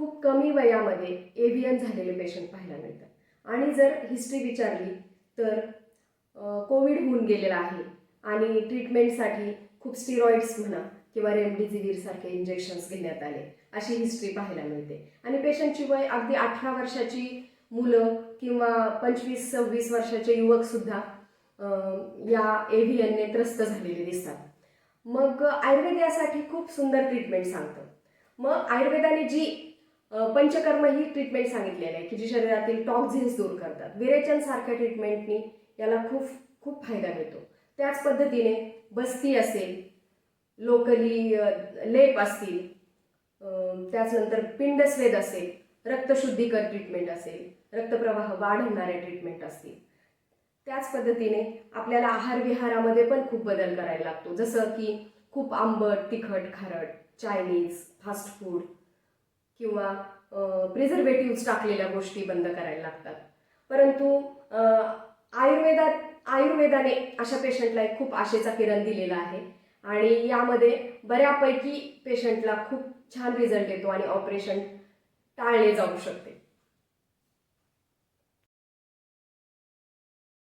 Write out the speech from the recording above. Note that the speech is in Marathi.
खूप कमी वयामध्ये एव्हियन झालेले पेशंट पाहायला मिळतात. आणि जर हिस्ट्री विचारली तर कोविड होऊन गेलेला आहे आणि ट्रीटमेंटसाठी खूप स्टिरॉइड्स म्हणा किंवा रेमडिझिवीरसारखे इंजेक्शन्स घेण्यात आले अशी हिस्ट्री पाहायला मिळते. आणि पेशंटची वय अगदी अठरा वर्षाची मुलं किंवा पंचवीस सव्वीस वर्षाचे युवकसुद्धा या एव्हियनने त्रस्त झालेले दिसतात. मग आयुर्वेद यासाठी खूप सुंदर ट्रीटमेंट सांगतं. मग आयुर्वेदाने जी पंचकर्म ही ट्रीटमेंट सांगितलेली आहे की जी शरीरातील टॉक्झिन्स दूर करतात. विरेचन सारख्या ट्रीटमेंटनी याला खूप खूप फायदा मिळतो. त्याच पद्धतीने बस्ती असेल लोकली लेप असतील त्याचनंतर पिंडस्वेद असेल रक्तशुद्धीकर ट्रीटमेंट असेल रक्तप्रवाह वाढवणाऱ्या ट्रीटमेंट असतील. त्याच पद्धतीने आपल्याला आहार विहारामध्ये पण खूप बदल करायला लागतो. जसं की खूप आंबट तिखट खारट चायनीज फास्ट फूड किंवा प्रिझर्वेटिव्ह टाकलेल्या गोष्टी बंद करायला लागतात. परंतु आयुर्वेदात आयुर्वेदाने अशा पेशंटला एक खूप आशेचा किरण दिलेला आहे. आणि यामध्ये बऱ्यापैकी पेशंटला खूप छान रिझल्ट येतो आणि ऑपरेशन टाळले जाऊ शकते.